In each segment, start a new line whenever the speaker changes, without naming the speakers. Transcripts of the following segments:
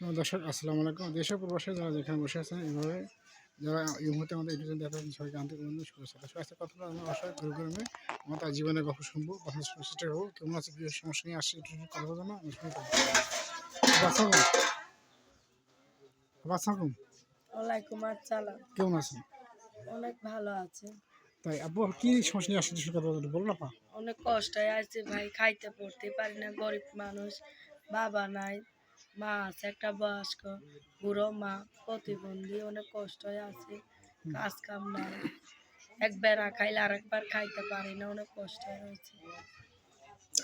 সময় দর্শক আসসালামু আলাইকুম। দেশের প্রবাসে যারা যেখানে বসে আছেন এভাবে যারা এই মুহূর্তে আমাদের ইউটিউব দেখা সবাইকে আন্তরিক অভিনন্দন শুভেচ্ছা। দর্শক আজকে কথা আমরা আশা করি করবে আমরা তার জীবনের গল্প শুনব কথা শোনার চেষ্টা করব। কেমন আছে কি সমস্যা নিয়ে আসছে একটু কথা বলব না আমি শুনতে আসসালাম
ওয়ালাইকুম আসসালাম।
কেমন আছেন?
অনেক ভালো আছে।
তাই আব্বু কি সমস্যা নিয়ে আসছে কথা বলতে বলুন না পা
অনেক কষ্ট আছে ভাই খাইতে পড়তে পারি না গরিব মানুষ বাবা নাই। মা আছে একটা বয়স্ক বুড়ো মা প্রতিবন্ধী অনেক কষ্ট আছে কাজ কাম নাই। এক বেড়া খাইলে আরেকবার খাইতে পারি না অনেক কষ্ট হয়েছে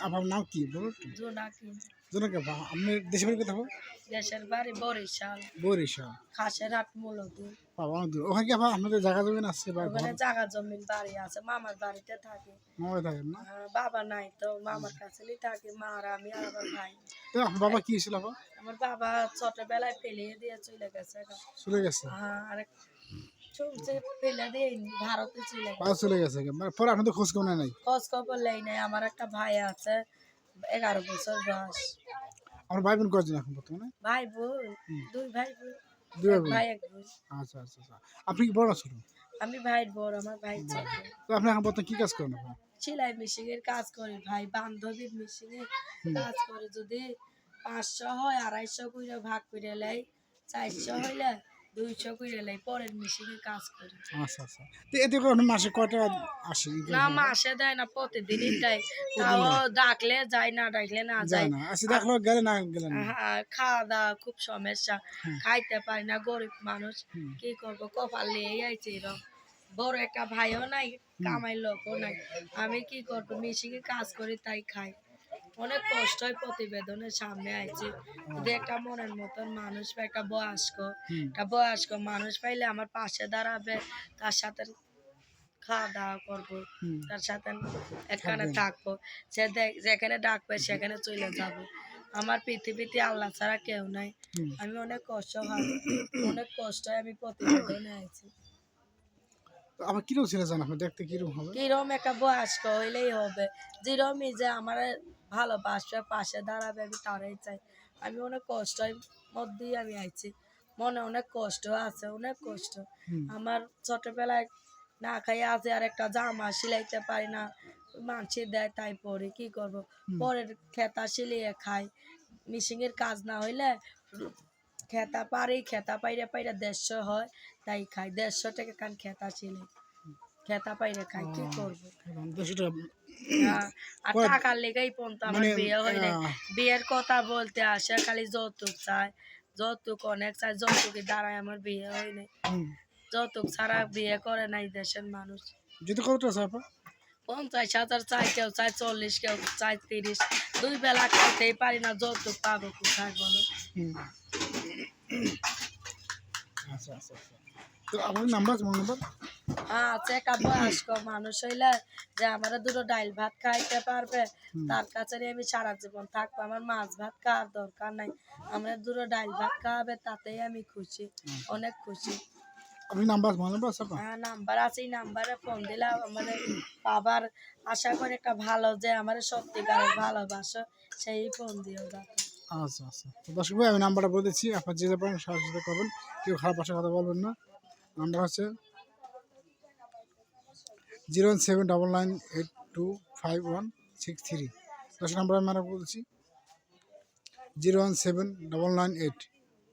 আমার নাম কি বলো
জোনাকি
জনকে বা আপনি বাড়ি কোথাও
দেশের বাড়ি বরিশাল।
বরিশাল।
খাসের হাট মূলত।
বাবা অনেক দূর ওখানে কি আবার আপনাদের জায়গা জমি আছে বা
ওখানে জায়গা জমিন বাড়ি আছে মামার বাড়িতে থাকে।
না?
বাবা নাই তো মামার থাকে মা আর আমি আর আমার ভাই।
তো বাবা কি ছিল
আমার বাবা ছোটবেলায় দিয়ে চলে গেছে
চলে গেছে?
হ্যাঁ, আর চলছে ফেলে ভারতে চলে গেছে।
চলে গেছে মানে পরে আপনাদের খোঁজ কেমন নাই?
খোঁজ খবর লেই নাই আমার একটা ভাই আছে এগারো বছর বয়স।
আমার ভাই বোন কজন এখন বর্তমানে?
ভাই বোন দুই ভাই বোন
দুই ভাই
এক
বোন। আচ্ছা আচ্ছা আচ্ছা। আপনি কি বড় ছোট?
আমি ভাই বড় আমার ভাই ছোট
তো আপনি এখন বর্তমানে কি কাজ করেন আপনি
সেলাই মেশিন এর কাজ করি ভাই বান্ধবীর মেশিন এর কাজ করে। যদি পাঁচশো হয় আড়াইশো করে ভাগ করে লাই চারশো হইলে দুইশো করে লাই পরের মেশিনে কাজ করি।
আচ্ছা আচ্ছা। তো এতে করে মাসে কয় আসে
না মাসে দেয় না প্রতিদিনই দেয়। তাও ডাকলে যায় না ডাকলে না
যায় না। আচ্ছা দেখল গেলে না গেলে না?
হ্যাঁ, খাওয়া দাওয়া খুব সমস্যা। খাইতে পারি না গরিব মানুষ। কি করব? কপাল নিয়ে আইছে এরকম বড় একটা ভাইও নাই কামাই লোকও নাই। আমি কি করব? মিশিয়ে কাজ করি তাই খাই। অনেক কষ্ট হয় প্রতিবেদনের সামনে আইছি। যদি একটা মনের মতন মানুষ বা একটা বয়স্ক একটা বয়স্ক মানুষ পাইলে আমার পাশে দাঁড়াবে তার সাথে খাওয়া দাওয়া করব তার সাথে এখানে থাকব। সে দেখ- যেখানে ডাকবে সেখানে চলে যাব। আমার পৃথিবীতে আল্লাহ ছাড়া কেউ নাই। আমি অনেক কষ্ট হয় অনেক কষ্ট আমি প্রতিবেদনে আছি
তো আবার কীরকম ছেলে আপনি? দেখতে কীরকম হবে?
কিরম একটা বয়স্ক হইলেই হবে। যেরমই যে আমার ভালোবাসবে পাশে দাঁড়াবে আমি তারাই চাই। আমি অনেক কষ্টের মধ্যেই আমি আইছি মনে অনেক কষ্ট আছে অনেক কষ্ট। আমার ছোটবেলায় না খাই আছে আর একটা জামা সিলাইতে পারি না। মানসি দেয় তাই পরে কি করব? পরের খেতা সিলিয়ে খাই। মিশিংয়ের কাজ না হইলে খেতা পারি খেতা পাইরে পাইরে দেড়শো হয় তাই খাই। দেড়শো টাকা কান খেতা ছিলে খেতা পাইরে খাই কি করব? আর টাকার লেগেই পর্যন্ত আমার
মানে,
বিয়ে হয় নাই। বিয়ের কথা বলতে আসে খালি যৌতুক চায় যৌতুক অনেক চায় যৌতুকের দ্বারাই আমার বিয়ে হয় নাই। যৌতুক ছাড়া বিয়ে করে নাই দেশের মানুষ।
যদি কতটা আছে
পঞ্চাশ হাজার চাই কেউ চাই চল্লিশ কেউ চাই তিরিশ। দুই বেলা খাইতেই পারি না যৌতুক পাবো কোথায় বলো।
আচ্ছা আচ্ছা আচ্ছা। তো আপনার নাম্বার আছে নাম্বার
হ্যাঁ আছে একটা বয়স্ক মানুষ হইলে যে আমার দুটো ডাইল ভাত খাইতে পারবে তার কাছে আমি সারা জীবন থাকব আমার মাছ ভাত খাওয়ার দরকার নাই। আমরা দুটো ডাইল ভাত খাওয়াবে তাতেই আমি খুশি অনেক খুশি।
আপনি নাম্বার নাম্বার আছে
হ্যাঁ নাম্বার আছে এই নাম্বারে ফোন দিলে বাবার আশা করি একটা ভালো যে আমার সত্যিকারের ভালোবাসো সেই ফোন দিও যাতে
আচ্ছা আচ্ছা। তো দর্শক ভাই, আমি নাম্বারটা বলে দিচ্ছি। আপনার যেতে পারেন সাহায্য করবেন কেউ খারাপ ভাষায় কথা বলবেন না। নাম্বার হচ্ছে zero one seven double nine eight two five one six three. দর্শক নাম্বার আমি আরেকবার বলছি zero one seven double nine eight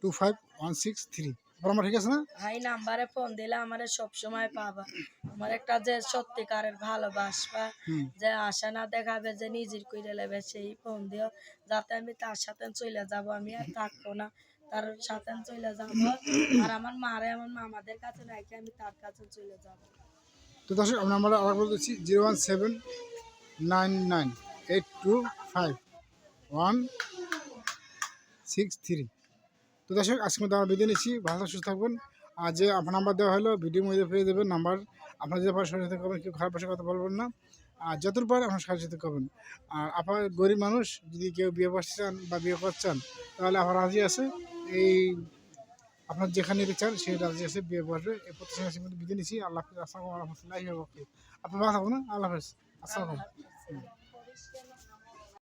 two five one six three. আমার ঠিক আছে না?
ভাই নাম্বারে ফোন দিলে আমারে সব সময় পাবা। আমার একটা যে সত্যিকারের ভালোবাসবা যে আশা না দেখাবে যে নিজের কইরে নেবে সেই ফোন দিও। যাতে আমি তার সাথে চলে যাব আমি আর থাকব না। তার সাথে চলে যাব। আর আমার মারে আমার মামাদের কাছে রেখে আমি তার কাছে চলে যাব।
তো দর্শক আমি নাম্বারটা আবার বলে দিচ্ছি zero one seven nine nine eight two five one six three. তো দর্শক আজকে মধ্যে আমরা বিদায় নিচ্ছি। ভালো সুস্থ থাকবেন আর যে আপনার নাম্বার দেওয়া হলো ভিডিও মধ্যে পেয়ে দেবেন নাম্বার আপনার যে পারে সহযোগিতা করবেন কেউ খারাপ কথা বলবেন না। আর যতটুকু পারে আপনার সহযোগিতা করবেন আর আপনার গরিব মানুষ, যদি কেউ বিয়ে করতে চান বা বিয়ে করতে চান, তাহলে আমার রাজি আছে। এই আপনার যেখানে নিতে চান, সেই রাজি আছে, বিয়ে করবে। এই প্রতিষ্ঠান আছে বিদায় নিচ্ছি। আল্লাহ হাফিজ। আসসালামু ওয়া আপনার ভালো থাকুন আল্লাহ হাফিজ। আসসালামু